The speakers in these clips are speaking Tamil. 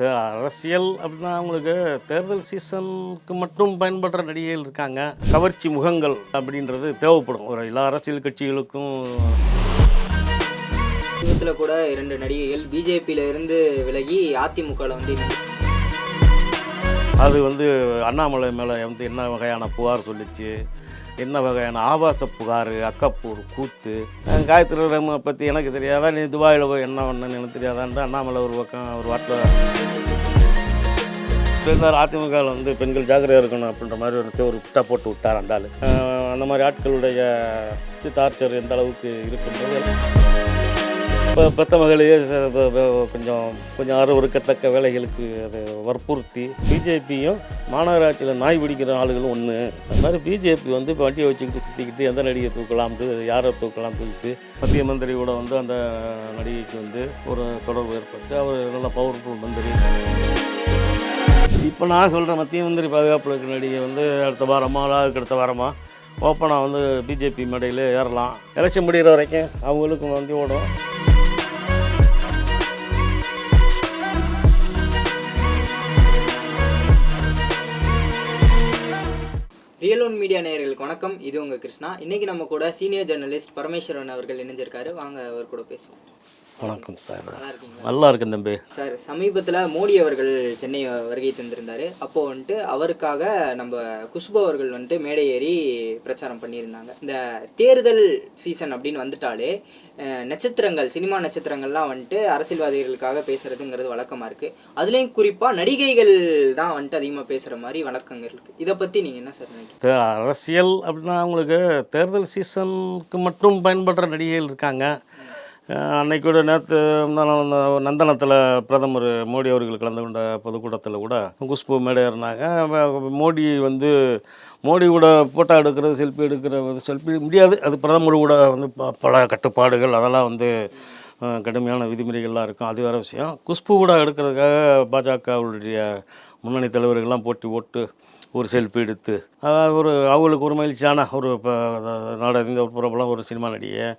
அரசியல் அப்படின்னா அவங்களுக்கு தேர்தல் சீசனுக்கு மட்டும் பயன்படுற நடிகைகள் இருக்காங்க. கவர்ச்சி முகங்கள் அப்படின்றது தேவைப்படும். ஒரு எல்லா அரசியல் கட்சிகளுக்கும் சமீபத்தில் கூட இரண்டு நடிகைகள் பிஜேபியில இருந்து விலகி அதிமுகவில் வந்து அது வந்து அண்ணாமலை மேலே வந்து என்ன வகையான புகார் சொல்லிச்சு? என்ன வகையான ஆபாச புகார் அக்கப்பூர் கூத்து? காயத்ரி ரம்மை பற்றி எனக்கு தெரியாதா? நீ துபாயில் போய் என்ன பண்ணன்னு எனக்கு தெரியாதான்ட்டு அண்ணாமலை ஒரு பக்கம் ஒரு வாட்டில் இருந்தார் அதிமுகவில் வந்து பெண்கள் ஜாக்கிரதையாக இருக்கணும் அப்படின்ற மாதிரி ஒரு ஒரு விட்டா போட்டு விட்டார் அந்த ஆள். அந்த மாதிரி ஆட்களுடைய டார்ச்சர் எந்த அளவுக்கு இருக்குன்றது இப்போ பெத்த மகளையே கொஞ்சம் கொஞ்சம் அருவறுக்கத்தக்க வேலைகளுக்கு அதை வற்புறுத்தி பிஜேபியும் மாநகராட்சியில் நாய் பிடிக்கிற ஆளுகளும் ஒன்று அது மாதிரி பிஜேபி வந்து இப்போ வண்டியை வச்சுக்கிட்டு சுற்றிக்கிட்டு எந்த நடிகை தூக்கலாம்ட்டு யாரை தூக்கலாம் தூக்கிட்டு மத்திய மந்திரியோட வந்து அந்த நடிகைக்கு வந்து ஒரு தொடர்பு ஏற்பட்டு அவர் நல்ல பவர்ஃபுல் மந்திரி. இப்போ நான் சொல்கிறேன் மத்திய மந்திரி பாதுகாப்பில் இருக்கிற நடிகை வந்து அடுத்த வாரமா இல்லை அதுக்கு அடுத்த வாரமா ஓப்பனாக வந்து பிஜேபி மேடையில் ஏறலாம். எலெக்ஷன் முடிகிற வரைக்கும் அவங்களுக்கும் வந்து ஓடும். ரியல் ஒன் மீடியா நேயர்களுக்கு வணக்கம். இது உங்க கிருஷ்ணா. இன்னைக்கு நம்ம கூட சீனியர் ஜெர்னலிஸ்ட் பரமேஸ்வரன் அவர்கள் இணைஞ்சிருக்காரு. வாங்க அவர் கூட பேசுவோம். வணக்கம் சார். நல்லா இருக்கேன் தம்பி. சார் சமீபத்தில் மோடி அவர்கள் சென்னை வருகை தந்திருந்தாரு. அப்போ வந்துட்டு அவருக்காக நம்ம குஷ்பு அவர்கள் வந்துட்டு மேடை ஏறி பிரச்சாரம் பண்ணியிருந்தாங்க. இந்த தேர்தல் சீசன் அப்படின்னு வந்துட்டாலே நட்சத்திரங்கள் சினிமா நட்சத்திரங்கள்லாம் வந்துட்டு அரசியல்வாதிகளுக்காக பேசுறதுங்கிறது வழக்கமாக இருக்கு. அதுலேயும் குறிப்பாக நடிகைகள் தான் வந்துட்டு அதிகமாக பேசுகிற மாதிரி வழக்கங்கள் இருக்கு. இதை பற்றி நீங்கள் என்ன சார் நினைக்கிறீங்க? அரசியல் அப்படின்னா அவங்களுக்கு தேர்தல் சீசனுக்கு மட்டும் பயன்படுற நடிகைகள் இருக்காங்க. அன்னைக்கு கூட நேற்று நந்தனத்தில் பிரதமர் மோடி அவர்கள் கலந்து கொண்ட பொதுக்கூட்டத்தில் கூட குஷ்பு மேடை இருந்தாங்க மோடி வந்து மோடி கூட ஃபோட்டோ எடுக்கிறது செல்ஃபி எடுக்கிறது செல்ஃபி முடியாது. அது பிரதமர் கூட வந்து ப- பல கட்டுப்பாடுகள் அதெல்லாம் வந்து கடுமையான விதிமுறைகள்லாம் இருக்கும். அது வேறு விஷயம். குஷ்பு கூட எடுக்கிறதுக்காக பாஜகவுடைய முன்னணி தலைவர்கள்லாம் போட்டி போட்டு ஒரு செல்ஃபி எடுத்து அதாவது ஒரு அவங்களுக்கு ஒரு மகிழ்ச்சியான ஒரு இப்போ நாடறிந்த ஒரு பிரபலம் ஒரு சினிமா நடிகை.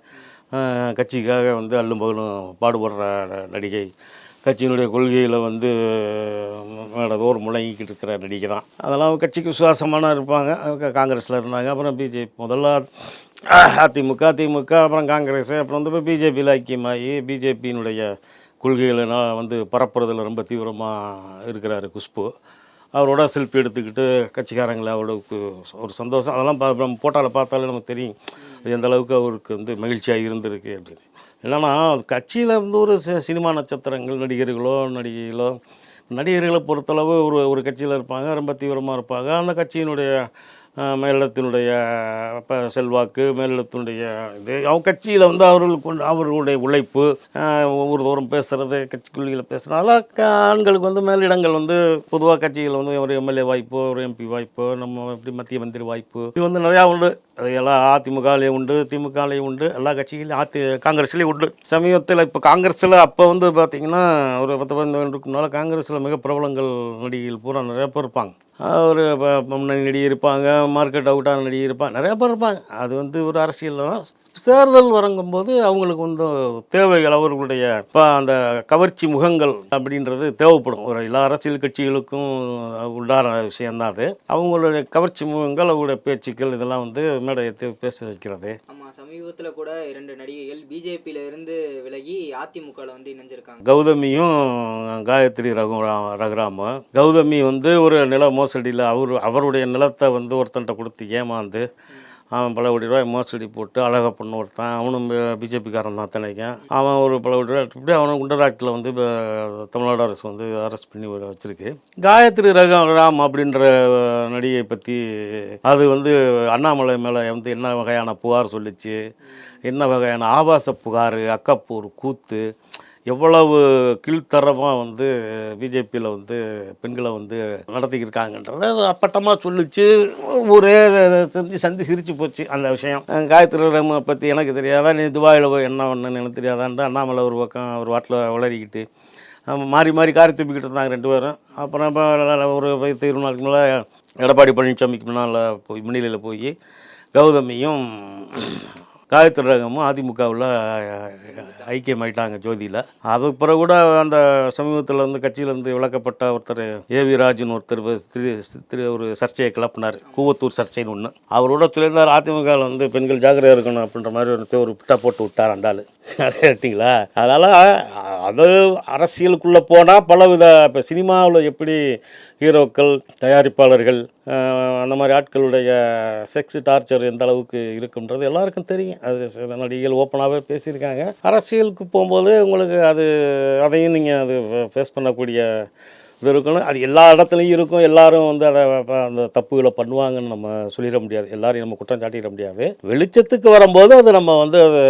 கட்சிக்காக வந்து அல்லும் பகலும் பாடுபடுற நடிகை. கட்சியினுடைய கொள்கையில் வந்து மேடதோர் முழங்கிக்கிட்டு இருக்கிற நடிகை தான் அதெல்லாம் கட்சிக்கு விசுவாசமான இருப்பாங்க. காங்கிரஸில் இருந்தாங்க. அப்புறம் பிஜேபி முதல்ல அதிமுக திமுக அப்புறம் காங்கிரஸ். அப்புறம் வந்து இப்போ பிஜேபியில் ஐக்கியமாகி பிஜேபியினுடைய கொள்கைகளை நான் வந்து பரப்புறதில் ரொம்ப தீவிரமாக இருக்கிறாரு குஷ்பு. அவரோட செல்ஃபி எடுத்துக்கிட்டு கட்சிக்காரங்களை அவரோட ஒரு சந்தோஷம். அதெல்லாம் பா- நம்ம போட்டாவில் பார்த்தாலே நமக்கு தெரியும். இது எந்த அளவுக்கு அவருக்கு வந்து மகிழ்ச்சியாக இருந்திருக்கு அப்படின்னு. என்னென்னா கட்சியில் வந்து ஒரு சி- சினிமா நட்சத்திரங்கள் நடிகர்களோ நடிகைகளோ நடிகர்களை பொறுத்தளவு ஒரு ஒரு கட்சியில் இருப்பாங்க ரொம்ப தீவிரமாக இருப்பாங்க. அந்த கட்சியினுடைய மேலிடத்தினுடைய இப்போ செல்வாக்கு மேலிடத்தினுடைய இது அவங்க கட்சியில் வந்து அவர்களுக்கு கொண்டு- அவர்களுடைய உழைப்பு ஒவ்வொரு தூரம் பேசுகிறது கட்சி கொள்கையில் பேசுகிறனால ஆண்களுக்கு வந்து மேலிடங்கள் வந்து பொதுவாக கட்சிகள் வந்து ஒரு எம்எல்ஏ வாய்ப்பு ஒரு எம்பி வாய்ப்பு நம்ம எப்படி மத்திய மந்திரி வாய்ப்பு இது வந்து நிறையா உண்டு. அது எல்லாம் அதிமுகலையும் உண்டு திமுகலையும் உண்டு. எல்லா கட்சிகளையும் அதி காங்கிரஸ்லேயும் உண்டு. சமீபத்தில் இப்போ காங்கிரஸில் அப்போ வந்து பார்த்திங்கன்னா ஒரு பத்து பதினஞ்சு ஆண்டுக்கு முன்னால் காங்கிரஸில் மிக பிரபலங்கள் நடிகைகள் பூரா நிறையா பேர் இருப்பாங்க. ஒரு முன்னணி நடிகை இருப்பாங்க மார்க்கெட் அவுட்டான நடிகை இருப்பாங்க நிறையா பேர் இருப்பாங்க. அது வந்து ஒரு அரசியலில் தான். தேர்தல் வரங்கும்போது அவங்களுக்கு வந்து தேவைகள் அவர்களுடைய இப்போ அந்த கவர்ச்சி முகங்கள் அப்படின்றது தேவைப்படும். ஒரு எல்லா அரசியல் கட்சிகளுக்கும் உண்டான விஷயந்தான் அது. அவங்களுடைய கவர்ச்சி முகங்கள் அவங்களுடைய பேச்சுக்கள் இதெல்லாம் வந்து மேடையத்தை பேச வைக்கிறது. ஆமா சமீபத்துல கூட இரண்டு நடிகைகள் பிஜேபியில இருந்து விலகி அதிமுகவில் வந்து இணைஞ்சிருக்காங்க. கௌதமியும் காயத்ரி ரகு ரகுராமு. கௌதமி வந்து ஒரு நில மோசடியில் அவர் அவருடைய நிலத்தை வந்து ஒருத்தன்ட்ட கொடுத்து ஏமாந்து அவன் பல கோடி ரூபாய் மோசடி போட்டு அழகாக பொண்ணு ஒருத்தன். அவனும் பிஜேபிக்காரன் தான் தினைக்கும் அவன் ஒரு பல கோடி ரூபாய் இப்படி அவனை குண்டராட்டில் வந்து தமிழ்நாடு அரசு வந்து அரெஸ்ட் பண்ணி வச்சிருக்கு. காயத்ரி ரகுராம் அப்படின்ற நடிகை பற்றி அது வந்து அண்ணாமலை மேலே வந்து என்ன வகையான புகார் சொல்லிச்சு? என்ன வகையான ஆபாச புகார்? அக்கப்பூர் கூத்து எவ்வளவு கீழ்த்தரமாக வந்து பிஜேபியில் வந்து பெண்களை வந்து நடத்திக்கிருக்காங்கன்றத அது அப்பட்டமாக சொல்லிச்சு. ஒரே செஞ்சு சந்தி சிரிச்சு போச்சு அந்த விஷயம். காயத்ரி ரம பற்றி எனக்கு தெரியாதா? நீ துபாயில் போய் என்ன பண்ணன்னு எனக்கு தெரியாதான்ட்டு அண்ணாமலை ஒரு பக்கம் ஒரு வாட்டில் வளரிக்கிட்டு மாறி மாறி காரி துப்பிக்கிட்டு இருந்தாங்க ரெண்டு பேரும். அப்புறம் இப்போ ஒரு தீர்வு நாளுக்கு மேலே எடப்பாடி பழனிசாமிக்கு முன்னால் போய் முன்னிலையில் போய் கௌதமியும் காயத்ரி ரகமும் அதிமுகவில் ஐக்கியமாயிட்டாங்க ஜோதியில். அதுக்கு பிறகு கூட அந்த சமீபத்தில் வந்து கட்சியிலேருந்து விளக்கப்பட்ட ஒருத்தர் ஏ வி ராஜுன்னு ஒருத்தர் திரு திரு ஒரு சர்ச்சையை கிளப்பினார். கூவத்தூர் சர்ச்சைன்னு ஒன்று அவரோட துணைந்தார் அதிமுகவில் வந்து பெண்கள் ஜாக்கிரதையாக இருக்கணும் அப்படின்ற மாதிரி ஒரு ஒரு பிட்டா போட்டு விட்டார் அந்த ஆள். கேட்டிங்களா? அதனால் அது அரசியலுக்குள்ளே போனால் பலவித இப்போ சினிமாவில் எப்படி ஹீரோக்கள் தயாரிப்பாளர்கள் அந்த மாதிரி ஆட்களுடைய செக்ஸ் டார்ச்சர் எந்த அளவுக்கு இருக்குன்றது எல்லாருக்கும் தெரியும். அது சில நடிகைகள் ஓப்பனாகவே பேசியிருக்காங்க. அரசியலுக்கு போகும்போது உங்களுக்கு அது அதையும் நீங்கள் அது ஃபேஸ் பண்ணக்கூடிய இது இருக்கணும். அது எல்லா இடத்துலையும் இருக்கும். எல்லாரும் வந்து அதை அந்த தப்புகளை பண்ணுவாங்கன்னு நம்ம சொல்லிட முடியாது. எல்லாரையும் நம்ம குற்றம் சாட்டிட முடியாது. வெளிச்சத்துக்கு வரும்போது அது நம்ம வந்து அதை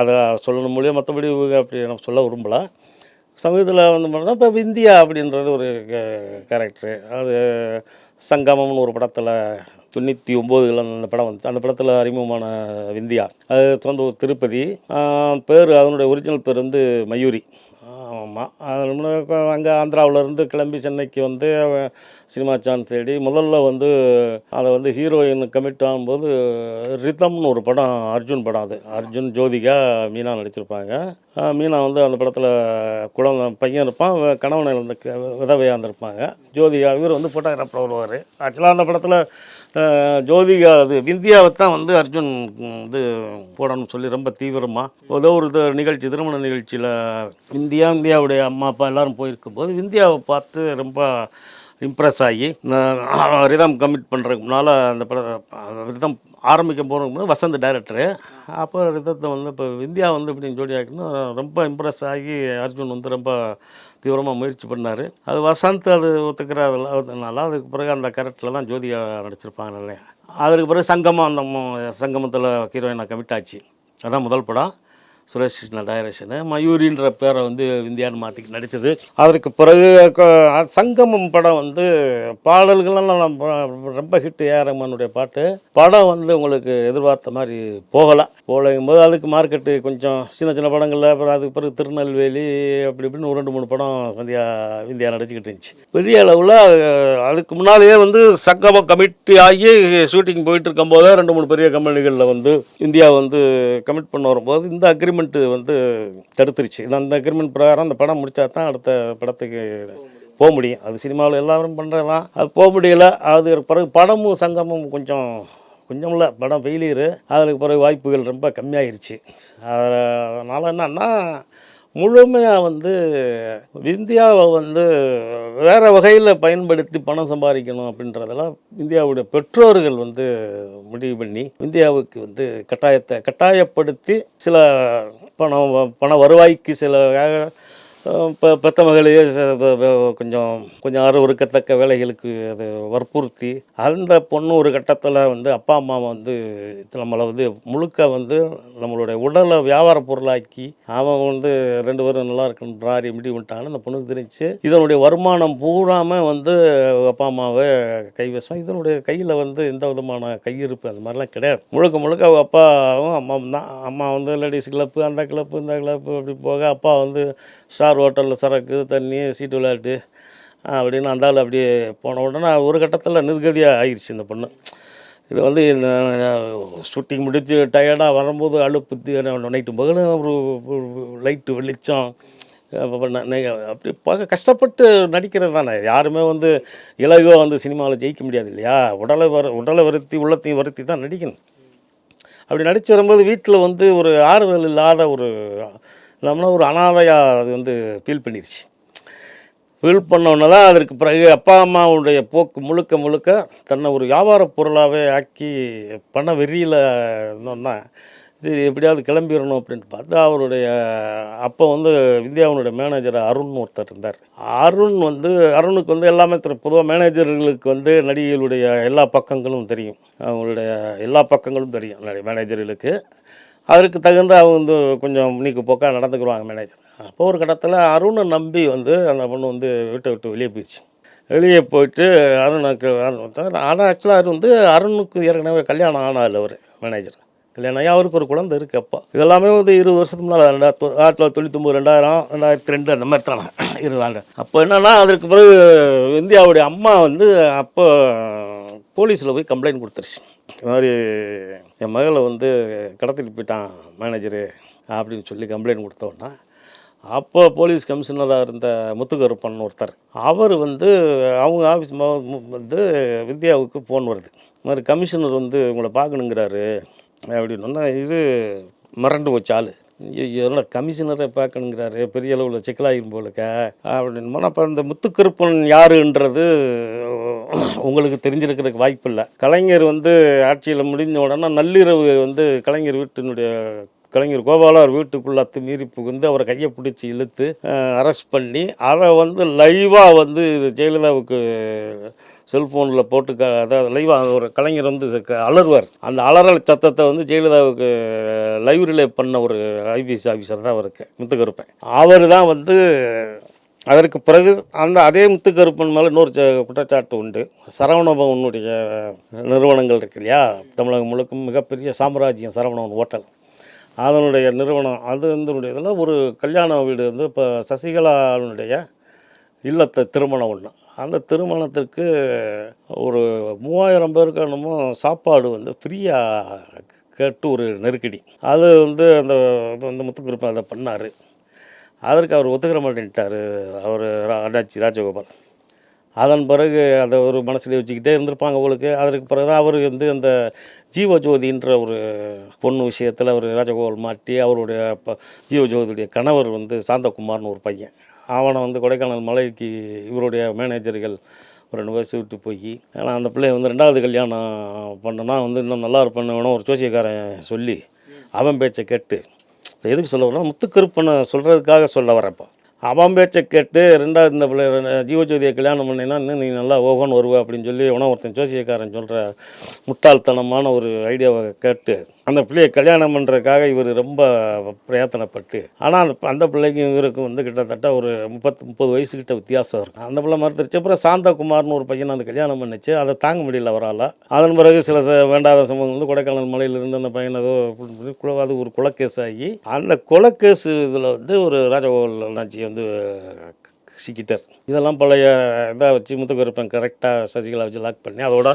அதை சொல்லணும் முடியும் மற்றபடி அப்படி நம்ம சொல்ல விரும்பல. சமீபத்தில் வந்து பார்த்தோம்னா இப்போ விந்தியா அப்படின்றது ஒரு கேரக்டரு அது சங்கமம்னு ஒரு படத்தில் தொண்ணூற்றி ஒம்போதுல அந்த படம் வந்து அந்த படத்தில் அறிமுகமான விந்தியா அது சொந்த ஊர் திருப்பதி. பேர் அதனுடைய ஒரிஜினல் பேர் வந்து மயூரி. ஆமாம் அங்கே ஆந்திராவிலேருந்து கிளம்பி சென்னைக்கு வந்து சினிமா சான்ஸ் தேடி முதல்ல வந்து அதை வந்து ஹீரோயின் கமிட் ஆகும்போது ரிதம்னு ஒரு படம் அர்ஜுன் படம் அது. அர்ஜுன் ஜோதிகா மீனா நடிச்சிருப்பாங்க. மீனா வந்து அந்த படத்தில் குழந்த பையன் இருப்பான் கணவனை வந்து விதவையாக இருந்திருப்பாங்க. ஜோதிகா இவர் வந்து ஃபோட்டோகிராஃபர் வருவார். ஆக்சுவலாக அந்த படத்தில் ஜோதிகா அது விந்தியாவை தான் வந்து அர்ஜுன் இது போடணும்னு சொல்லி ரொம்ப தீவிரமாக ஏதோ ஒரு நிகழ்ச்சி திருமண நிகழ்ச்சியில் இந்தியா இந்தியாவுடைய அம்மா அப்பா எல்லாரும் போயிருக்கும்போது விந்தியாவை பார்த்து ரொம்ப இம்ப்ரெஸ் ஆகி ரிதம் கமிட் பண்ணுறதுக்கு முன்னால் அந்த படம் ரிதம் ஆரம்பிக்க போகிறதுக்கு வசந்த் டைரக்டரு அப்போ ரிதத்தை வந்து இப்போ விந்தியா வந்து இப்படி ஜோடி ஆகிக்கணும் ரொம்ப இம்ப்ரெஸ் ஆகி அர்ஜுன் வந்து ரொம்ப தீவிரமாக முயற்சி பண்ணார். அது வசந்த் அது ஒத்துக்கிறதுனால அதுக்கு பிறகு அந்த கேரக்டரில் தான் ஜோதிகா நடிச்சிருப்பாங்க இல்லையா அதுக்கு பிறகு சங்கமம் அந்த சங்கமத்தில் ஹீரோயினாக கமிட் ஆச்சு. அதுதான் முதல் படம். சுரேஷ் கிருஷ்ணா டைரக்ஷனு மயூரின்ற பேரை வந்து இந்தியான்னு மாற்றி நடித்தது. அதற்கு பிறகு சங்கமம் படம் வந்து பாடல்கள்லாம் நம்ம ரொம்ப ஹிட் ஏஆர் ரஹ்மானுடைய பாட்டு. படம் வந்து உங்களுக்கு எதிர்பார்த்த மாதிரி போகலை. போலங்கும் போது அதுக்கு மார்க்கெட்டு கொஞ்சம் சின்ன சின்ன படங்களில் அப்புறம் அதுக்கு பிறகு திருநெல்வேலி அப்படி இப்படின்னு ஒரு ரெண்டு மூணு படம் இந்தியா இந்தியா நடிச்சுக்கிட்டு இருந்துச்சு. பெரிய அளவில் அதுக்கு முன்னாலேயே வந்து சங்கமம் கமிட்டி ஆகி ஷூட்டிங் போயிட்டு இருக்கும்போதே ரெண்டு மூணு பெரிய கம்பெனிகளில் வந்து இந்தியா வந்து கமிட் பண்ண வரும்போது இந்த அக்ரிமெண்ட் அக்ரிமெண்ட்டு வந்து தடுத்துருச்சு. அந்த அக்ரிமெண்ட் பிரகாரம் அந்த படம் முடித்தா தான் அடுத்த படத்துக்கு போக முடியும். அது சினிமாவில் எல்லாரும் பண்ணுறது தான் அது போக முடியல. அது பிறகு படமும் சங்கமும் கொஞ்சம் கொஞ்சம் இல்லை. படம் ஃபெயிலியரு அதுக்கு பிறகு வாய்ப்புகள் ரொம்ப கம்மியாயிருச்சு. அதனால் என்னன்னா முழுமையாக வந்து இந்தியாவை வந்து வேறு வகையில் பயன்படுத்தி பணம் சம்பாதிக்கணும் அப்படின்றதெல்லாம் இந்தியாவுடைய பெற்றோர்கள் வந்து முடிவு பண்ணி இந்தியாவுக்கு வந்து கட்டாயத்தை கட்டாயப்படுத்தி சில பணம் பண வருவாய்க்கு சில இப்போ பெத்த மகளையே கொஞ்சம் கொஞ்சம் கொஞ்சம் அருவறுக்கத்தக்க வேலைகளுக்கு அது வற்புறுத்தி அந்த பொண்ணு ஒரு கட்டத்தில் வந்து அப்பா அம்மா வந்து நம்மளை வந்து முழுக்க வந்து நம்மளுடைய உடலை வியாபார பொருளாக்கி அவன் வந்து ரெண்டு பேரும் நல்லா இருக்குன்றாரி முடிவு பண்ணிட்டாங்கன்னு அந்த பொண்ணுக்கு தெரிஞ்சு இதனுடைய வருமானம் பூராமல் வந்து அப்பா அம்மாவை கைவசம். இதனுடைய கையில் வந்து எந்த விதமான கையிருப்பு அந்த மாதிரிலாம் கிடையாது. முழுக்க முழுக்க அவங்க அப்பாவும் அம்மாவும் தான். அம்மா வந்து லேடிஸ் கிளப்பு அந்த கிளப்பு இந்த கிளப்பு அப்படி போக அப்பா வந்து ஸ்டார் ஹோட்டலில் சரக்கு தண்ணி சீட்டு விளையாட்டு அப்படின்னு அந்த ஆள் அப்படியே போன உடனே ஒரு கட்டத்தில் நிர்கதியாக ஆயிடுச்சு இந்த பொண்ணு. இது வந்து ஷூட்டிங் முடித்து டயர்டாக வரும்போது அழுப்பு நைட்டு பகலும் ஒரு லைட்டு வெளிச்சம் அப்படி பார்க்க கஷ்டப்பட்டு நடிக்கிறது தானே. யாருமே வந்து இலகுவாக வந்து சினிமாவில் ஜெயிக்க முடியாது இல்லையா? உடலை வர உடலை வருத்தி உள்ளத்தையும் வருத்தி தான் நடிக்கணும். அப்படி நடித்து வரும்போது வீட்டில் வந்து ஒரு ஆறுதல் இல்லாத ஒரு இல்லாமல் ஒரு அனாதையாக அது வந்து ஃபீல் பண்ணிருச்சு. ஃபீல் பண்ணோன்னே தான் அதற்கு பிறகு அப்பா அம்மாவுடைய போக்கு முழுக்க முழுக்க தன்னை ஒரு வியாபார பொருளாகவே ஆக்கி பண வெறியில் இருந்தோன்னா இது எப்படியாவது கிளம்பிடணும் அப்படின்ட்டு பார்த்து அவருடைய அப்போ வந்து வித்யாவுடைய மேனேஜர் அருண் ஒருத்தர் இருந்தார். அருண் வந்து அருணுக்கு வந்து எல்லாமே தெரியும் பொதுவாக மேனேஜர்களுக்கு வந்து நடிகைகளுடைய எல்லா பக்கங்களும் தெரியும். அவங்களுடைய எல்லா பக்கங்களும் தெரியும். மேனேஜர்களுக்கு அதற்கு தகுந்த அவங்க வந்து கொஞ்சம் நீக்கு போக்காக நடந்துக்குருவாங்க மேனேஜர் அப்போ ஒரு கட்டத்தில் அருணை நம்பி வந்து அந்த பொண்ணு வந்து வீட்டை விட்டு வெளியே போயிடுச்சு. வெளியே போயிட்டு அருணுக்கு அருண் ஆனால் ஆக்சுவலாக அருண் வந்து அருணுக்கு ஏற்கனவே கல்யாணம் ஆனால் அவர் மேனேஜர் கல்யாணம் ஆகி அவருக்கு ஒரு குழந்தை இருக்குது அப்போ. இதெல்லாமே வந்து இருபது வருஷத்துக்கு முன்னால் ரெண்டாயிரத்து ஆயிரத்தி தொள்ளாயிரத்தி தொண்ணூத்தொம்பது ரெண்டாயிரம் ரெண்டாயிரத்தி ரெண்டு அந்த மாதிரி தானே இருபது ஆண்டு அப்போ என்னென்னா அதற்கு பிறகு இந்தியாவுடைய அம்மா வந்து அப்போ போலீஸில் போய் கம்ப்ளைண்ட் கொடுத்துருச்சு. இந்த மாதிரி என் மகளை வந்து கடத்திட்டு போயிட்டான் மேனேஜரு அப்படின்னு சொல்லி கம்ப்ளைண்ட் கொடுத்தோன்னா அப்போ போலீஸ் கமிஷனராக இருந்த முத்துக்கருப்பன் ஒருத்தர் அவர் வந்து அவங்க ஆஃபீஸ் வந்து வித்யாவுக்கு ஃபோன் வருது. இந்த மாதிரி கமிஷனர் வந்து உங்களை பார்க்கணுங்கிறாரு அப்படின்னா இது மிரண்டு வச்ச ஆள். என்ன கமிஷனரை பார்க்கணுங்கிறாரு. பெரிய அளவில் சிக்கலாகிரும் போலுக்க. அப்படின்னு அப்போ இந்த முத்துக்கருப்பன் யாருன்றது உங்களுக்கு தெரிஞ்சிருக்கிறதுக்கு வாய்ப்பு இல்லை கலைஞர் வந்து ஆட்சியில் முடிஞ்ச உடனே நள்ளிரவு வந்து கலைஞர் வீட்டினுடைய கலைஞர் கோபாலார் வீட்டுக்குள்ள அத்துமீறி புகுந்து அவரை கையை பிடிச்சி இழுத்து அரெஸ்ட் பண்ணி அதை வந்து லைவாக வந்து ஜெயலலிதாவுக்கு செல்ஃபோனில் போட்டு க அதாவது லைவாக ஒரு கலைஞர் வந்து க- அலறுவார். அந்த அலறல் சத்தத்தை வந்து ஜெயலலிதாவுக்கு லைவ் ரிலே பண்ண ஒரு ஐபிஎஸ் ஆஃபீஸர் தான் அவருக்கு முத்துக்கருப்பேன். அவர் தான் வந்து அதற்கு பிறகு அந்த அதே முத்துக்கருப்பன் மேலே இன்னொரு குற்றச்சாட்டு உண்டு. சரவணபவனுடைய நிறுவனங்கள் இருக்கு இல்லையா? தமிழகம் முழுக்க மிகப்பெரிய சாம்ராஜ்யம் சரவணவன் ஹோட்டல். அதனுடைய நிறுவனம் அது வந்து ஒரு கல்யாண வீடு வந்து இப்போ சசிகலாவுடைய இல்லத்தை திருமணம் ஒன்று அந்த திருமணத்திற்கு ஒரு மூவாயிரம் பேருக்கு என்னமோ சாப்பாடு வந்து ஃப்ரீயாக கேட்டு ஒரு நெருக்கடி. அது வந்து அந்த இது வந்து முத்துக்குருப்பன் அதை பண்ணார். அதற்கு அவர் ஒத்துக்கிற மாட்டேன்ட்டார். அவர் அண்ணாச்சி ராஜகோபால். அதன் பிறகு அதை ஒரு மனசில் வச்சுக்கிட்டே இருந்திருப்பாங்க அவங்களுக்கு அதற்கு பிறகு தான் அவர் வந்து அந்த ஜீவஜோதின்ற ஒரு பொண்ணு விஷயத்தில் அவர் ராஜகோபால் மாட்டி அவருடைய ப- ஜீவஜோதியுடைய கணவர் வந்து சாந்தகுமார்னு ஒரு பையன். அவனை வந்து கொடைக்கானல் மலைக்கு இவருடைய மேனேஜர்கள் ஒரு ரெண்டு வயசு விட்டு போய் ஏன்னா அந்த பிள்ளைய வந்து ரெண்டாவது கல்யாணம் பண்ணனா வந்து இன்னும் நல்லா இருப்பேன்னு வேணும் ஒரு ஜோசியக்காரன் சொல்லி அவன் பேச்சை கேட்டு எதுக்கு சொல்ல வரணும் முத்துக்கருப்பனை சொல்கிறதுக்காக சொல்ல வரப்போ அவன் பேச்சை கேட்டு ரெண்டாவது இந்த பிள்ளை ஜீவஜோதியை கல்யாணம் பண்ணினா இன்னும் நீ நல்லா ஓகோன்னு வருவே அப்படின்னு சொல்லி உன ஒருத்தன் ஜோசியக்காரன் சொல்கிற முட்டாள்தனமான ஒரு ஐடியாவை கேட்டு அந்த பிள்ளையை கல்யாணம் பண்ணுறதுக்காக இவர் ரொம்ப பிரயத்தனப்பட்டு. ஆனால் அந்த அந்த பிள்ளைக்கும் இவருக்கும் வந்து கிட்டத்தட்ட ஒரு முப்பத்து முப்பது வயசுக்கிட்ட வித்தியாசம் இருக்கும். அந்த பிள்ளை மறுத்துருச்சு. அப்புறம் சாந்தகுமார்னு ஒரு பையன் அந்த கல்யாணம் பண்ணிச்சு. அதை தாங்க முடியல அவரால். அதன் பிறகு சில ச- வேண்டாத சம்பவம் வந்து கொடைக்கானல் மலையிலிருந்து அந்த பையன் ஏதோ குல- அது ஒரு கொலைக்கேஸ் ஆகி அந்த கொலைக்கேஸ் இதில் வந்து ஒரு ராஜகோபால் அண்ணாச்சி வந்து சிக்கிட்டார் இதெல்லாம் பழைய இதாக வச்சு முத்துக்கருப்பன் கரெக்டாக சசிகலா வச்சு லாக் பண்ணி அதோட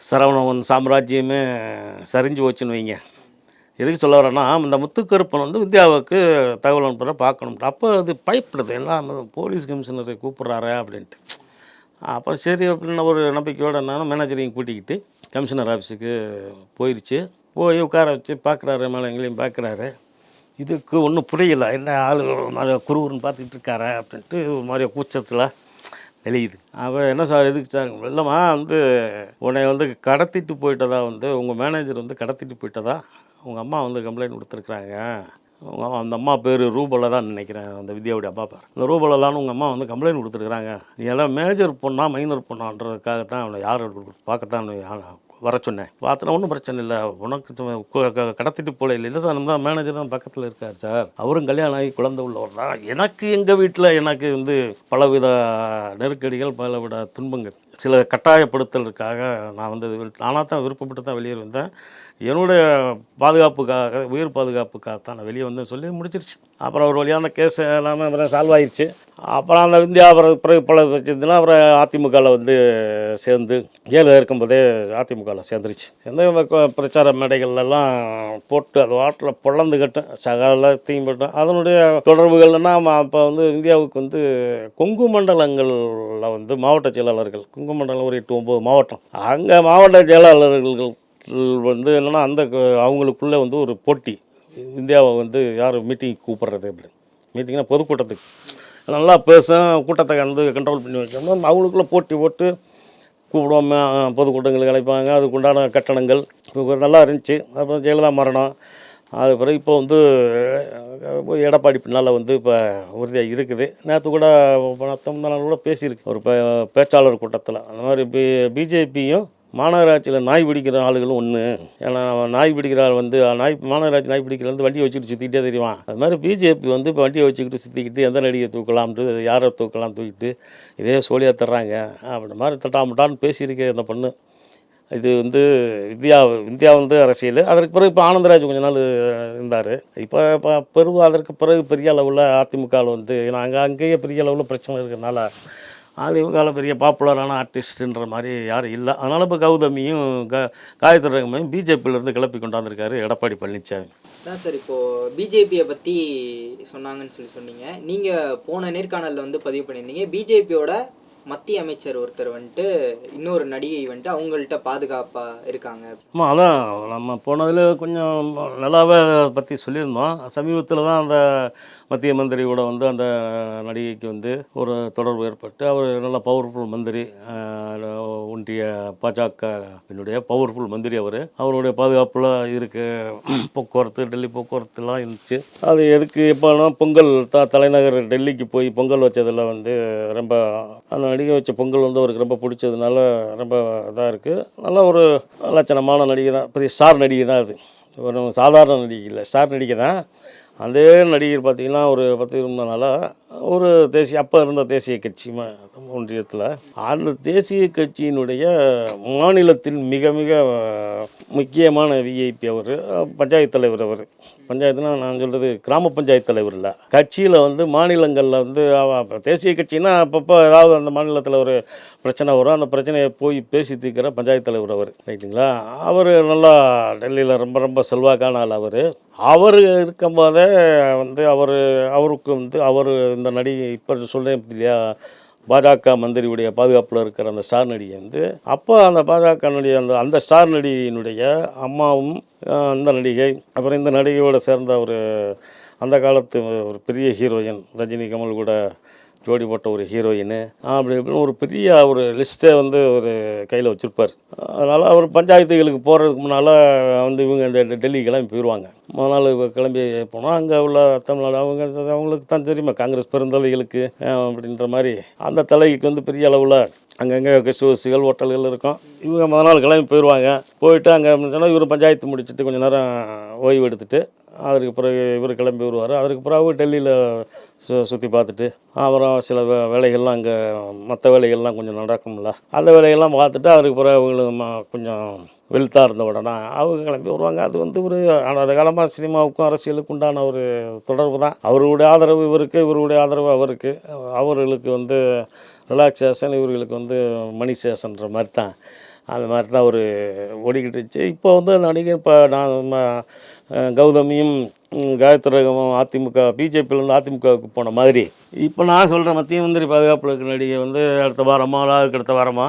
சரவணவன் சாம்ராஜ்யமே சரிஞ்சு போச்சுன்னு வைங்க. எதுக்கு சொல்ல வரேன்னா இந்த முத்துக்கருப்பன் வந்து இந்தியாவுக்கு தகவல் அனுப்புகிற பார்க்கணும் அப்போ அது பயப்படுது. எல்லாம் போலீஸ் கமிஷனரை கூப்பிட்றாரு அப்படின்ட்டு. அப்போ சரி அப்படின்னு ஒரு நம்பிக்கையோடு நான் மேனேஜரையும் கூட்டிக்கிட்டு கமிஷனர் ஆஃபீஸுக்கு போயிடுச்சு போய் உட்கார வச்சு பார்க்குறாரு மேலே எங்களையும் பார்க்குறாரு. இதுக்கு ஒன்றும் புரியல. என்ன ஆள் மாதிரி குருகுருன்னு பார்த்துக்கிட்டு இருக்காரு அப்படின்ட்டு ஒரு மாதிரி கூச்சத்தில் வெளியுது அவன் என்ன சார் எதுக்கு சார்? இல்லைம்மா வந்து உன்னை வந்து கடத்திட்டு போயிட்டதா வந்து உங்கள் மேனேஜர் வந்து கடத்திட்டு போயிட்டதா? உங்கள் அம்மா வந்து கம்ப்ளைண்ட் கொடுத்துருக்குறாங்க. உங்கள் அந்த அம்மா பேர் ரூபலை தான் நினைக்கிறேன் அந்த வித்யாவுடைய அப்பா பேர். இந்த ரூபலான்னு உங்கள் அம்மா வந்து கம்ப்ளைண்ட் கொடுத்துருக்குறாங்க. நீ எல்லாம் மேஜர் பொண்ணா மைனர் பொண்ணான்றதுக்காக தான் அவனை யார் பார்க்கத்தான் அவனை வர சொன்னேன். பார்த்தனா ஒன்றும் பிரச்சனை இல்லை. உனக்கு சும்மா க- கடத்திட்டு போல இல்லை. இல்லை சார் தான் மேனேஜர் தான் பக்கத்தில் இருக்கார் சார் அவரும் கல்யாணம் ஆகி குழந்தை உள்ளவர் தான். எனக்கு எங்கள் வீட்டில் எனக்கு வந்து பலவித நெருக்கடிகள் பலவித துன்பங்கள். சில கட்டாயப்படுத்தலுக்காக நான் வந்து நானாக தான் விருப்பப்பட்டு தான் வெளியே வந்தேன். என்னுடைய பாதுகாப்புக்காக உயிர் பாதுகாப்புக்காக தான் நான் வெளியே வந்தேன் சொல்லி முடிச்சிருச்சு. அப்புறம் ஒரு வழியாக அந்த கேஸ் எல்லாமே சால்வ் ஆயிடுச்சு அப்புறம் அந்த இந்தியா அப்புறம் பிறகு பல வச்சதுன்னா அப்புறம் அதிமுகவில் வந்து சேர்ந்து ஏழு இருக்கும்போதே அதிமுகவில் சேர்ந்துருச்சு. சேர்ந்து இந்த பிரச்சார மேடைகள்லாம் போட்டு அது வாட்டில் பொழந்து கட்டும் சகலத்தையும் அதனுடைய தொடர்புகள்னா அப்போ வந்து இந்தியாவுக்கு வந்து கொங்கு மண்டலங்களில் வந்து மாவட்ட செயலாளர்கள் கொங்கு மண்டலம் ஒரு எட்டு ஒம்பது மாவட்டம். அங்கே மாவட்ட செயலாளர்கள் வந்து என்னென்னா அந்த அவங்களுக்குள்ளே வந்து ஒரு போட்டி. இந்தியாவை வந்து யார் மீட்டிங் கூப்பிட்றது அப்படி மீட்டிங்னா பொதுக்கூட்டத்துக்கு. நல்லா பேசும் கூட்டத்தை கலந்து கண்ட்ரோல் பண்ணி வைக்கணும். அவங்களுக்குள்ள போட்டி போட்டு கூப்பிடுவோம் பொதுக்கூட்டங்களுக்கு அழைப்பாங்க. அதுக்குண்டான கட்டணங்கள். இப்ப நல்லா இருந்துச்சு. அப்புறம் ஜெயலலிதா மரணம். அது பிறகு இப்போ வந்து எடப்பாடி பின்னால் வந்து இப்போ உறுதியாக இருக்குது. நேற்று கூட முந்தா நாள் கூட பேசியிருக்கு. ஒரு பே- பேச்சாளர் கூட்டத்தில். அந்த மாதிரி பி பிஜேபியும் மாநகராட்சியில் நாய் பிடிக்கிற ஆளுகளும் ஒன்று ஏன்னா நாய் பிடிக்கிற ஆள் வந்து நாய் மாநகராட்சி நாய் பிடிக்கிற வந்து வண்டியை வச்சுக்கிட்டு சுற்றிக்கிட்டே தெரியுவான். அது மாதிரி பிஜேபி வந்து இப்போ வண்டியை வச்சுக்கிட்டு சுற்றிக்கிட்டு எந்த நடிகை தூக்கலாம்ட்டு யாரை தூக்கலாம் தூக்கிட்டு இதே சோழியாக தர்றாங்க. அப்படி மாதிரி தட்டாமுட்டான்னு பேசியிருக்கு அந்த பொண்ணு. இது வந்து இந்தியா இந்தியா வந்து அரசியல். அதற்கு பிறகு இப்போ ஆனந்தராஜ் கொஞ்ச நாள் இருந்தார். இப்போ இப்போ பெருவா அதற்கு பிறகு பெரிய அளவில் அதிமுகவில் வந்து ஏன்னா அங்கே அங்கேயே பெரிய அளவில் பிரச்சனை இருக்கிறதுனால அது இவங்கால பெரிய பாப்புலரான ஆர்டிஸ்ட்டுன்ற மாதிரி யாரும் இல்லை. அதனால் இப்போ கௌதமியும் க காயத்ரி ரங்கமையும் பிஜேபியிலேருந்து கிளப்பி கொண்டாந்துருக்காரு எடப்பாடி பழனிசாமி அதான் சார் இப்போது பிஜேபியை பற்றி சொன்னாங்கன்னு சொல்லி சொன்னீங்க. நீங்கள் போன நேர்காணலில் வந்து பதிவு பண்ணியிருந்தீங்க. பிஜேபியோட மத்திய அமைச்சர் ஒருத்தர் வந்துட்டு இன்னொரு நடிகை வந்துட்டு அவங்கள்ட்ட பாதுகாப்பா இருக்காங்க. ஆமாம் அதான். நம்ம போனதில் கொஞ்சம் நல்லாவே அதை பற்றி சொல்லியிருந்தோம். சமீபத்தில் தான் அந்த மத்திய மந்திரியோட வந்து அந்த நடிகைக்கு வந்து ஒரு தொடர்பு ஏற்பட்டு அவர் நல்ல பவர்ஃபுல் மந்திரி அஹ், ஒன்றிய பாஜகவினுடைய பவர்ஃபுல் மந்திரி அவர். அவருடைய பாதுகாப்பில் இருக்கு. போக்குவரத்து டெல்லி போக்குவரத்துலாம் இருந்துச்சு. அது எதுக்கு எப்போனா பொங்கல் த தலைநகர் டெல்லிக்கு போய் பொங்கல் வச்சதில் வந்து ரொம்ப அந்த நடிகை வச்ச பொங்கல் வந்து அவருக்கு ரொம்ப பிடிச்சதுனால ரொம்ப இதாக இருக்குது நல்ல ஒரு லட்சணமான நடிகை தான். பெரிய ஸ்டார் நடிகை தான் அது. ஒரு சாதாரண நடிகை இல்லை ஸ்டார் நடிகை தான். அதே நடிகர் பார்த்திங்கன்னா ஒரு பத்து இருந்தனால ஒரு தேசிய அப்போ இருந்த தேசிய கட்சி ஒன்றியத்தில். அந்த தேசிய கட்சியினுடைய மாநிலத்தில் மிக மிக முக்கியமான விஐபி அவர் பஞ்சாயத்து தலைவர் அவர். பஞ்சாயத்துனா நான் சொல்கிறது கிராம பஞ்சாயத்து தலைவர் இல்லை. கட்சியில் வந்து மாநிலங்களில் வந்து தேசிய கட்சினா அப்பப்போ ஏதாவது அந்த மாநிலத்தில் ஒரு பிரச்சனை வரும். அந்த பிரச்சனையை போய் பேசி தீர்க்கிற பஞ்சாயத்து தலைவர் அவர். ரைட்டுங்களா? அவர் நல்லா டெல்லியில் ரொம்ப ரொம்ப செல்வாக்கான ஆள் அவர். அவர் இருக்கும்போதே வந்து அவர் அவருக்கு வந்து அவர் இந்த நடிகை இப்போ சொல்கிறேன் இல்லையா? பாஜக மந்திரியுடைய பாதுகாப்பில் இருக்கிற அந்த ஸ்டார் நடிகை வந்து அப்போ அந்த பாஜக நடிகை அந்த அந்த ஸ்டார் நடிகையினுடைய அம்மாவும் அந்த நடிகை. அப்புறம் இந்த நடிகையோடு சேர்ந்த ஒரு அந்த காலத்து ஒரு பெரிய ஹீரோயின் ரஜினி கமல் கூட ஜோடி போட்ட ஒரு ஹீரோயின். அப்படி இப்படின்னு ஒரு பெரிய ஒரு லிஸ்ட்டை வந்து ஒரு கையில் வச்சுருப்பார். அதனால் அவர் பஞ்சாயத்துகளுக்கு போகிறதுக்கு முன்னால் வந்து இவங்க இந்த டெல்லிக்கு டெல்லி கிளம்பி போயிடுவாங்க மறுநாள் நாள் கிளம்பி போனால் அங்கே உள்ள தமிழ்நாடு அவங்க அவங்களுக்கு தான் தெரியுமா காங்கிரஸ் பெருந்தலைகளுக்கு அப்படின்ற மாதிரி. அந்த தலைக்கு வந்து பெரிய அளவில் அங்கங்கே கெஸ்ட் ஹவுஸுகள் ஹோட்டல்கள் இருக்கும். இவங்க முதல் நாள் கிளம்பி போயிடுவாங்க போயிட்டு அங்கே சொன்னால் இவர் பஞ்சாயத்து முடிச்சுட்டு கொஞ்சம் நேரம் ஓய்வு எடுத்துகிட்டு அதற்கு பிறகு இவர் கிளம்பி வருவார். அதற்கு பிறகு டெல்லியில் சு சுற்றி பார்த்துட்டு அப்புறம் சில வே வேலைகள்லாம் அங்கே மற்ற வேலைகள்லாம் கொஞ்சம் நடக்கும்ல. அந்த வேலைகள்லாம் பார்த்துட்டு அதற்கு பிறகு அவங்களுக்கு ம- கொஞ்சம் வெல்த்தாக இருந்த உடனே அவங்க கிளம்பி வருவாங்க. அது வந்து ஒரு அந்த காலமாக சினிமாவுக்கும் அரசியலுக்கும் உண்டான ஒரு தொடர்பு தான். அவருடைய ஆதரவு இவருக்கு இவருடைய ஆதரவு அவருக்கு. அவர்களுக்கு வந்து ரிலாக்ஸேஷன் இவர்களுக்கு வந்து மணி சேஷன்ற மாதிரி தான். அந்த மாதிரி தான் ஒரு ஓடிக்கிட்டு இருந்துச்சு. இப்போ வந்து அந்த அன்றைக்கி இப்போ நான் கௌதமியும் ம், காயத்ரி ரகமும் அதிமுக பிஜேபியிலேருந்து அதிமுகவுக்கு போன மாதிரி. இப்போ நான் சொல்கிறேன் மத்திய மந்திரி பாதுகாப்பில் இருக்கிற நடிகை வந்து அடுத்த வாரமா இல்லை அதுக்கு அடுத்த வாரமா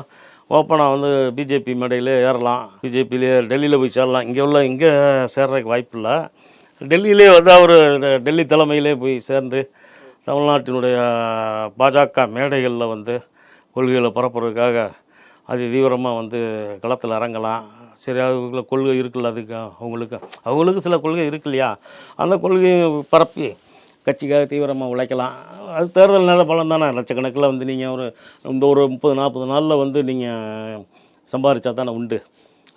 ஓப்பனாக வந்து பிஜேபி மேடையில் ஏறலாம். பிஜேபியிலே டெல்லியில் போய் சேரலாம். இங்கே உள்ள இங்கே சேர்றதுக்கு வாய்ப்பு இல்லை. டெல்லியிலே வந்து அவர் டெல்லி தலைமையிலே போய் சேர்ந்து தமிழ்நாட்டினுடைய பாஜக மேடைகளில் வந்து கொள்கைகளை பரப்புறதுக்காக அது தீவிரமாக வந்து களத்தில் இறங்கலாம். சரி அதுக்குள்ள கொள்கை இருக்குல்ல அதுக்கு. அவங்களுக்கு அவங்களுக்கு சில கொள்கை இருக்கு இல்லையா? அந்த கொள்கையை பரப்பி கட்சிக்காக தீவிரமாக உழைக்கலாம். அது தேர்தல் நேர பலன் தானே. லட்சக்கணக்கில் வந்து நீங்கள் ஒரு இந்த ஒரு முப்பது நாற்பது நாளில் வந்து நீங்கள் சம்பாரிச்சா தானே உண்டு.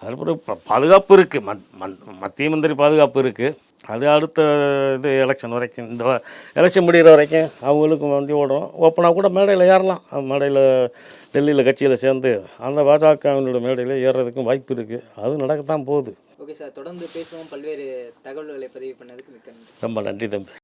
ப- பாதுகாப்பு இருக்குது மத் மத் மத்திய மந்திரி பாதுகாப்பு இருக்குது அது அடுத்த இது எலெக்ஷன் வரைக்கும் இந்த எலெக்ஷன் முடிகிற வரைக்கும் அவங்களுக்கும் வண்டி ஓடும் ஓப்பனாக கூட மேடையில் ஏறலாம். மேடையில் டெல்லியில் கட்சியில் சேர்ந்து அந்த பாஜகவினோட மேடையில் ஏறுறதுக்கும் வாய்ப்பு இருக்குது அது நடக்கத்தான் போகுது. Okay sir. தொடர்ந்து பேசுவோம். பல்வேறு தகவல்களை பதிவு பண்ணதுக்கு மிக்க ரொம்ப நன்றி தம்பி.